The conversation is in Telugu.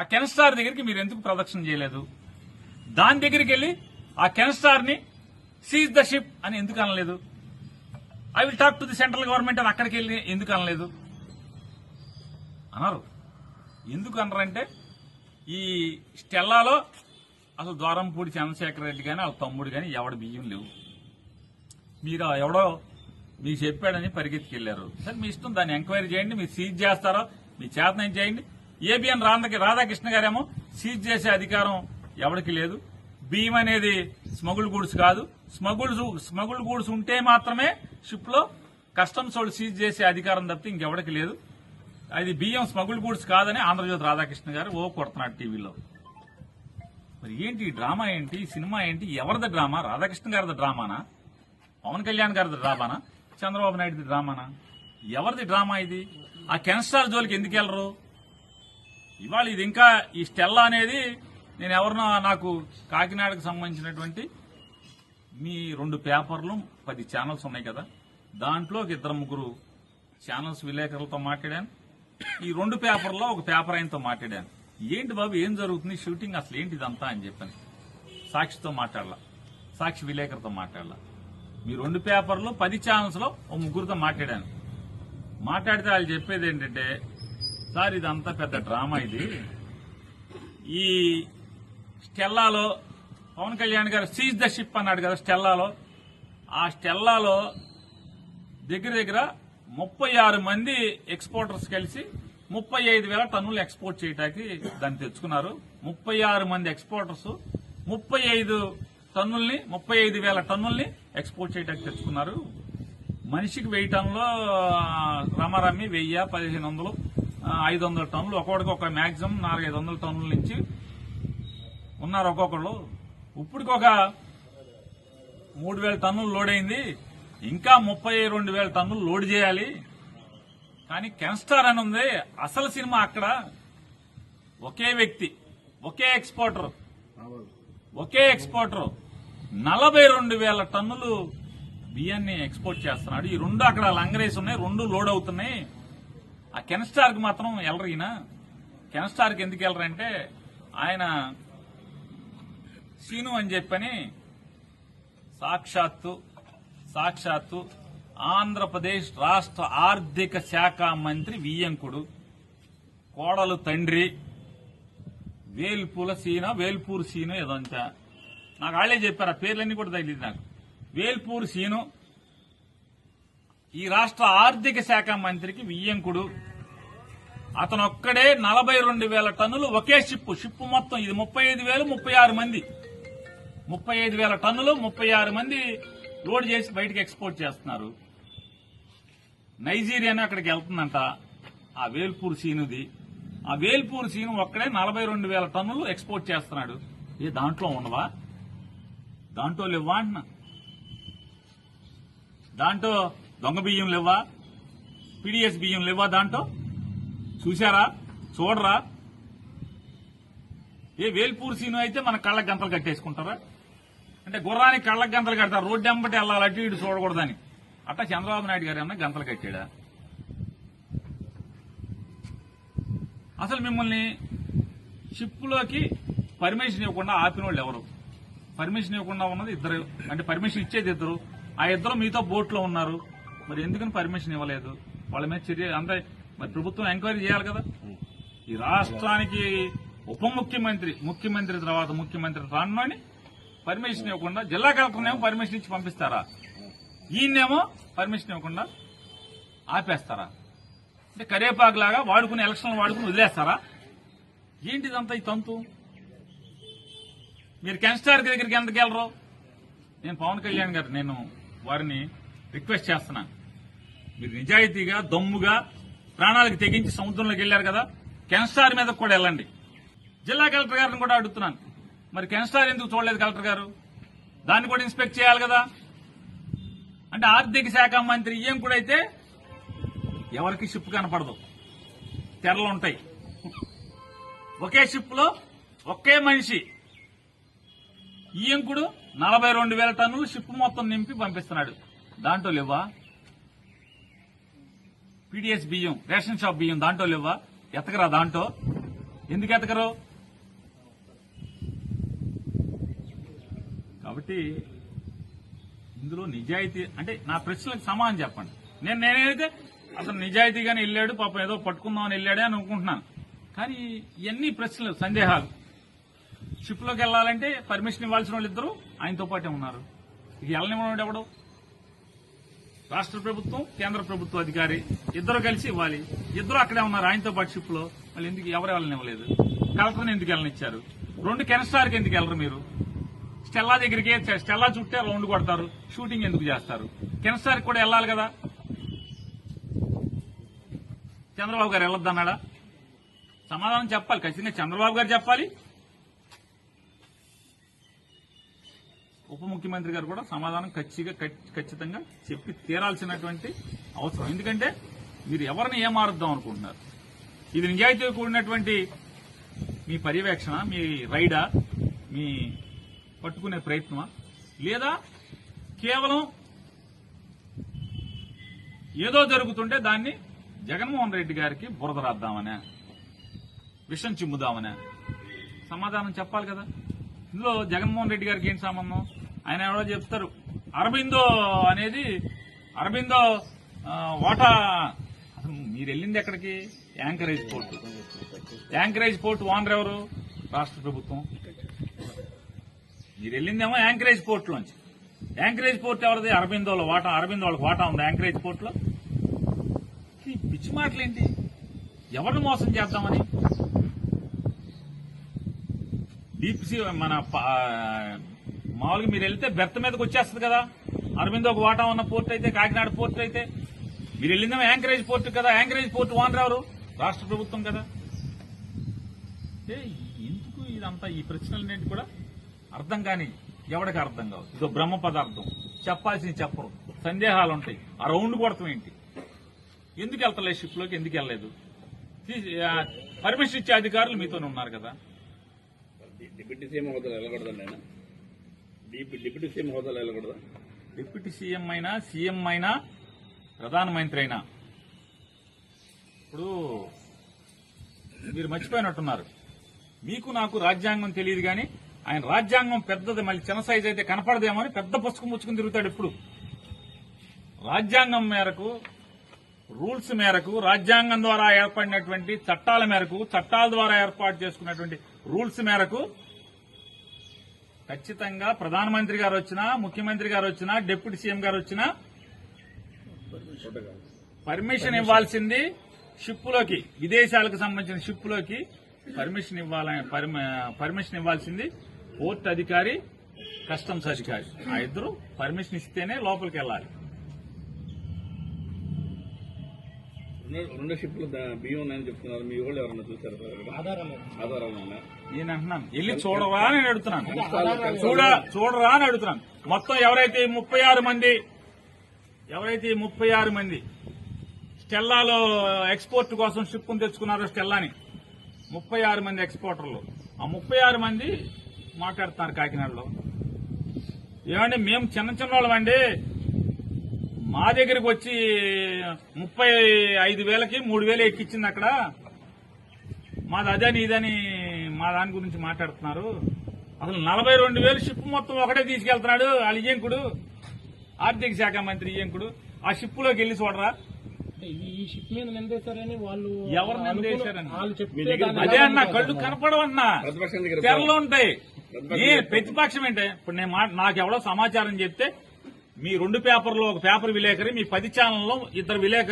ఆ కెన్ స్టార్ దగ్గరికి మీరు ఎందుకు ప్రదక్షిణ చేయలేదు? దాని దగ్గరికి వెళ్ళి ఆ కెన్ స్టార్ని సీజ్ ద షిప్ అని ఎందుకు అనలేదు? I will talk to the central government అని అక్కడికి వెళ్ళి ఎందుకు అనలేదు? అన్నారు. ఎందుకు అనరంటే ఈ స్టెల్లాలో అసలు ద్వారంపూడి చంద్రశేఖర రెడ్డి కానీ వాళ్ళ తమ్ముడు కానీ ఎవడ బియ్యం లేవు. మీరు ఎవడో మీకు చెప్పాడని పరిగెత్తుకెళ్ళారు సరే మీ ఇష్టం దాన్ని ఎంక్వైరీ చేయండి మీరు సీజ్ చేస్తారో మీ చేతనం చేయండి ఏబిఎన్ రాధకి రాధాకృష్ణ గారేమో సీజ్ చేసే అధికారం ఎవరికి లేదు. బియ్యం అనేది స్మగుల్ గూడ్స్ కాదు. స్మగుల్ స్మగుల్ గూడ్స్ ఉంటే మాత్రమే షిప్లో కస్టమ్స్ వాళ్ళు సీజ్ చేసే అధికారం తప్పితే ఇంకెవరికి లేదు. అది బియ్యం స్మగుల్ గూడ్స్ కాదని ఆంధ్రజ్యోతి రాధాకృష్ణ గారు ఓ కొడుతున్నాడు టీవీలో. మరి ఏంటి డ్రామా ఏంటి? సినిమా ఏంటి? ఎవరిది డ్రామా? రాధాకృష్ణ గారిది డ్రామానా? పవన్ కళ్యాణ్ గారిది డ్రామానా? చంద్రబాబు నాయుడుది డ్రామానా? ఎవరిది డ్రామా ఇది? ఆ కెన్స్టార్ జోలికి ఎందుకు వెళ్ళరు? ఇవాళ ఇది ఇంకా ఈ స్టెల్లా అనేది నేను ఎవరినో నాకు కాకినాడకు సంబంధించినటువంటి మీ రెండు పేపర్లు పది ఛానల్స్ ఉన్నాయి కదా. దాంట్లో ఒక ఇద్దరు ముగ్గురు ఛానల్స్ విలేకరులతో మాట్లాడాను. ఈ రెండు పేపర్లో ఒక పేపర్ ఆయనతో మాట్లాడాను. ఏంటి బాబు ఏం జరుగుతుంది? షూటింగ్ అసలు ఏంటి ఇదంతా అని చెప్పాను. సాక్షితో మాట్లాడలా. సాక్షి విలేకరితో మాట్లాడలా. మీ రెండు పేపర్లు పది ఛానల్స్లో ఒక ఓ ముగ్గురితో మాట్లాడాను. మాట్లాడితే వాళ్ళు చెప్పేది ఏంటంటే సార్ ఇదంతా పెద్ద డ్రామా ఇది. ఈ స్టెల్లాలో పవన్ కళ్యాణ్ గారు సీజ్ ద షిప్ అన్నాడు కదా స్టెల్లాలో. ఆ స్టెల్లాలో దగ్గర దగ్గర ముప్పై ఆరు మంది ఎక్స్పోర్టర్స్ కలిసి ముప్పై ఐదు వేల టన్నులు ఎక్స్పోర్ట్ చేయడానికి దాన్ని తెచ్చుకున్నారు. ముప్పై ఆరు మంది ఎక్స్పోర్టర్స్ ముప్పై ఐదు టన్నుల్ని ముప్పై ఐదు వేల టన్నుల్ని ఎక్స్పోర్ట్ చేయడానికి తెచ్చుకున్నారు. మనిషికి వెయ్యి టన్నులో రమారమ్మి వెయ్యి పదిహేను వందలు ఐదు వందల టన్నులు. ఒక్కొక్కడికి ఒక మాక్సిమం నాలుగైదు వందల టన్నుల నుంచి ఉన్నారు ఒక్కొక్కళ్ళు. ఇప్పటికి ఒక మూడు వేల టన్నులు లోడ్ అయింది ఇంకా ముప్పై రెండు వేల టన్నులు లోడ్ చేయాలి. కానీ కెన్స్టార్ అని ఉంది. అసలు సినిమా అక్కడ ఒకే వ్యక్తి ఒకే ఎక్స్పోర్టర్ ఒకే ఎక్స్పోర్టర్ నలభై రెండు వేల టన్నులు బియ్యాన్ని ఎక్స్పోర్ట్ చేస్తున్నాడు. ఈ రెండు అక్కడ లంగరేసి ఉన్నాయి రెండు లోడ్ అవుతున్నాయి. ఆ కెన్స్టార్కి మాత్రం వెళ్ళరు ఈయన. కెన్స్టార్కి ఎందుకు వెళ్ళరంటే ఆయన సీను అని చెప్పని సాక్షాత్తు సాక్షాత్తు ఆంధ్రప్రదేశ్ రాష్ట్ర ఆర్థిక శాఖ మంత్రి వియ్యంకుడు కోడలు తండ్రి వేల్పూల సీన వేల్పూర్ సీను ఏదో అంత. నాకు వాళ్ళే చెప్పారు ఆ పేర్లన్నీ కూడా తగిలింది నాకు. వేల్పూర్ సీను ఈ రాష్ట్ర ఆర్థిక శాఖ మంత్రికి వియ్యంకుడు. అతను ఒక్కడే నలభై రెండు వేల టన్నులు ఒకే షిప్ షిప్ మొత్తం ఇది ముప్పై ఐదు వేలు ముప్పై ఆరు మంది. ముప్పై ఐదు వేల టన్నులు ముప్పై ఆరు మంది లోడ్ చేసి బయటకు ఎక్స్పోర్ట్ చేస్తున్నారు. నైజీరియానే అక్కడికి వెళ్తుందంట. ఆ వేల్పూర్ సీనుది. ఆ వేల్పూర్ సీను ఒక్కడే నలభై రెండు వేల టన్నులు ఎక్స్పోర్ట్ చేస్తున్నాడు. ఏ దాంట్లో ఉండవా? దాంట్లో లేవా అంటున్నా. దాంట్లో దొంగ బియ్యం లేవా పీడిఎస్ బియ్యం లేవా దాంట్లో? చూశారా? చూడరా? ఏ వేల్పూర్ సీను అయితే మన కళ్ళకి గంతలు కట్టేసుకుంటారా? అంటే గుర్రానికి కళ్ళకి గంతలు కడతారు. రోడ్డు ఎంబటి వెళ్ళాలి అటు ఇటు చూడకూడదని. అట్టా చంద్రబాబు నాయుడు గారు ఏమన్నా గంతలు కట్టాడా? అసలు మిమ్మల్ని షిప్లోకి పర్మిషన్ ఇవ్వకుండా ఆపిన వాళ్ళు ఎవరు? పర్మిషన్ ఇవ్వకుండా ఉన్నది ఇద్దరు. అంటే పర్మిషన్ ఇచ్చేది ఇద్దరు. ఆ ఇద్దరు మీతో బోట్లో ఉన్నారు. మరి ఎందుకని పర్మిషన్ ఇవ్వలేదు? వాళ్ళ మీద చర్య అంతే మరి ప్రభుత్వం ఎంక్వైరీ చేయాలి కదా? ఈ రాష్ట్రానికి ఉప ముఖ్యమంత్రి ముఖ్యమంత్రి తర్వాత ముఖ్యమంత్రి రానుని పర్మిషన్ ఇవ్వకుండా జిల్లా కలెక్టర్నేమో పర్మిషన్ ఇచ్చి పంపిస్తారా? ఈయన్నేమో పర్మిషన్ ఇవ్వకుండా ఆపేస్తారా? అంటే కరేపాకు లాగా వాడుకుని ఎలక్షన్లు వాడుకుని వదిలేస్తారా? ఏంటిదంతా ఈ తంతు? మీరు కెన్స్టార్ దగ్గరికి ఎంతకెళ్ళరు నేను పవన్ కళ్యాణ్ గారు నేను వారిని రిక్వెస్ట్ చేస్తున్నాను మీరు నిజాయితీగా దమ్ముగా ప్రాణాలకు తెగించి సముద్రంలోకి వెళ్ళారు కదా కెన్స్టార్ మీద కూడా వెళ్ళండి. జిల్లా కలెక్టర్ గారిని కూడా అడుగుతున్నాను. మరి కెన్స్టార్ ఎందుకు చూడలేదు కలెక్టర్ గారు? దాన్ని కూడా ఇన్స్పెక్ట్ చేయాలి కదా. అంటే ఆర్థిక శాఖ మంత్రి ఏం కూడా అయితే ఎవరికి షిప్ కనపడదు. తెరలు ఉంటాయి. ఒకే షిప్లో ఒకే మనిషి. ఈయంకుడు నలభై రెండు వేల టన్నులు షిప్ మొత్తం నింపి పంపిస్తున్నాడు. దాంట్లో లేవా? పీడిఎస్ బియ్యం రేషన్ షాప్ బియ్యం దాంట్లో లేవా? ఎతకరా దాంట్లో? ఎందుకు ఎతకరు? కాబట్టి ఇందులో నిజాయితీ అంటే నా ప్రశ్నలకు సమాధానం చెప్పండి. నేను నేనైతే అతను నిజాయితీగానే వెళ్ళాడు పాపం ఏదో పట్టుకుందామని వెళ్ళాడే అని అనుకుంటున్నాను. కానీ ఇవన్నీ ప్రశ్నలు సందేహాలు. షిప్లోకి వెళ్ళాలంటే పర్మిషన్ ఇవ్వాల్సిన వాళ్ళు ఇద్దరు ఆయనతో పాటే ఉన్నారు. ఇక వెళ్ళనివ్వడం ఎవడు? రాష్ట్ర ప్రభుత్వం కేంద్ర ప్రభుత్వ అధికారి ఇద్దరు కలిసి ఇవ్వాలి. ఇద్దరు అక్కడే ఉన్నారు ఆయనతో పాటు షిప్లో మళ్ళీ ఎందుకు ఎవరు వెళ్ళనివ్వలేదు? కలెక్టర్ని ఎందుకు వెళ్ళనిచ్చారు? రెండు కెనస్టార్కి ఎందుకు వెళ్ళరు మీరు? స్టెల్లా దగ్గరికి స్టెల్లా చుట్టే రౌండ్ కొడతారు. షూటింగ్ ఎందుకు చేస్తారు? కెనస్టార్కి కూడా వెళ్ళాలి కదా? చంద్రబాబు గారు వెళ్ళొద్దన్నాడా? సమాధానం చెప్పాలి. ఖచ్చితంగా చంద్రబాబు గారు చెప్పాలి. ఉప ముఖ్యమంత్రి గారు కూడా సమాధానం ఖచ్చితంగా ఖచ్చితంగా చెప్పి తీరాల్సినటువంటి అవసరం. ఎందుకంటే మీరు ఎవరిని ఏమారుద్దాం అనుకుంటున్నారు? ఇది నిజాయితీ కూడినటువంటి మీ పర్యవేక్షణ మీ రైడా మీ పట్టుకునే ప్రయత్నమా? లేదా కేవలం ఏదో జరుగుతుంటే దాన్ని జగన్మోహన్ రెడ్డి గారికి బురద రాద్దామనే విషం చిమ్ముదామనే సమాధానం చెప్పాలి కదా? ఇందులో జగన్మోహన్ రెడ్డి గారికి ఏం సంబంధం? ఆయన ఎవరో చెప్తారు. అరబిందో అనేది అరబిందో ఆ, వాటా అసలు మీరు వెళ్ళింది ఎక్కడికి? Anchorage port. Anchorage port owner ఎవరు? రాష్ట్ర ప్రభుత్వం. మీరు వెళ్ళిందేమో యాంకరేజ్ పోర్టులోంచి. యాంకరేజ్ పోర్ట్ ఎవరిది? అరబిందోలో వాటా అరబిందో వాళ్ళకి వాటా ఉంది యాంకరేజ్ పోర్టులో? ఈ పిచ్చి మాటలేంటి? ఎవరిని మోసం చేద్దామని? డీప్ సీ మన మామూలుగా మీరు వెళ్తే బెర్త్ మీదకి వచ్చేస్తుంది కదా. అరవింద్ ఒక వాటా ఉన్న పోర్ట్ అయితే కాకినాడ పోర్ట్ అయితే. మీరు వెళ్ళిందేమో యాంకరేజ్ పోర్ట్ కదా. యాంకరేజ్ పోర్ట్ వాన్ రావరు రాష్ట్ర ప్రభుత్వం కదా. ఏ, ఎందుకు ఇదంతా ఈ ప్రశ్నలన్నింటి కూడా అర్థం కాని ఎవడికి అర్థం కావు? ఇదో బ్రహ్మ పదార్థం. చెప్పాల్సింది చెప్పరు. సందేహాలు ఉంటాయి ఆ రౌండ్ కొడతాం ఏంటి? ఎందుకు వెళ్తలేదు షిప్లోకి ఎందుకు వెళ్ళలేదు? పర్మిషన్ ఇచ్చే అధికారులు మీతోనే ఉన్నారు కదా. డిప్యూటీ సీఎం హోదాలో వెళ్ళకూడదండి డిప్యూటీ సీఎం హోదాలో వెళ్ళకూడదా? డిప్యూటీ సీఎం అయినా సీఎం అయినా ప్రధానమంత్రి అయినా. ఇప్పుడు మీరు మర్చిపోయినట్టున్నారు. మీకు నాకు రాజ్యాంగం తెలియదు కానీ ఆయన రాజ్యాంగం పెద్దది మళ్ళీ చిన్న సైజ్ అయితే కనపడదేమో అని పెద్ద పుస్తకం ముచ్చుకుని తిరుగుతాడు ఇప్పుడు. రాజ్యాంగం మేరకు రూల్స్ మేరకు రాజ్యాంగం ద్వారా ఏర్పడినటువంటి చట్టాల మేరకు చట్టాల ద్వారా ఏర్పాటు చేసుకున్నటువంటి రూల్స్ మేరకు ఖచ్చితంగా ప్రధానమంత్రి గారు వచ్చినా ముఖ్యమంత్రి గారు వచ్చినా డిప్యూటీ సీఎం గారు వచ్చినా పర్మిషన్ ఇవ్వాల్సింది షిప్పులోకి విదేశాలకు సంబంధించిన షిప్పులోకి పర్మిషన్ ఇవ్వాలని పర్మిషన్ ఇవ్వాల్సింది పోర్ట్ అధికారి కస్టమ్స్ అధికారి. ఆ ఇద్దరు పర్మిషన్ ఇస్తేనే లోపలికి వెళ్ళాలి. రెండు షిప్లు బియ్యం ఉన్నాయని చెప్తున్నారు. మీ వాళ్ళు ఎవరన్నా చూసారు ఆధారాలు. నేను అంటున్నాను. వెళ్ళి చూడరా నేను అడుగుతున్నాను. చూడ చూడరా అని అడుగుతున్నాను. మొత్తం ఎవరైతే ముప్పై ఆరు మంది ఎవరైతే ముప్పై ఆరు మంది స్టెల్లాలో ఎక్స్పోర్ట్ కోసం షిప్ తెచ్చుకున్నారో స్టెల్లాని ముప్పై ఆరు మంది ఎక్స్పోర్టర్లు. ఆ ముప్పై ఆరు మంది మాట్లాడుతున్నారు కాకినాడలో. ఏమండి మేము చిన్న చిన్న వాళ్ళమండి మా దగ్గరికి వచ్చి ముప్పై ఐదు వేలకి మూడు వేలు ఎక్కిచ్చింది అక్కడ. మాది అదని ఇదని మా దాని గురించి మాట్లాడుతున్నారు. అసలు నలభై రెండు వేలు షిప్ మొత్తం ఒకటే తీసుకెళ్తున్నాడు వాళ్ళ ఇయ్యంకుడు ఆర్థిక శాఖ మంత్రి ఇయ్యంకుడు ఆ షిప్లోకి వెళ్ళి చూడరా. అంటే ఈ షిప్ మీద నిందేశారని వాళ్ళు ఎవరు నిందేశారని? అదే అన్న? కళ్ళు కనపడవన్నా తెరలు ఉంటాయి. దగ్గర- ప్రతిపక్షం ఏంటే? ఇప్పుడు నేను మా- నాకు ఎవడో సమాచారం చెప్తే మీ రెండు పేపర్లో ఒక పేపర్ విలేకరి మీ పది ఛానల్లో ఇద్దరు విలేకరు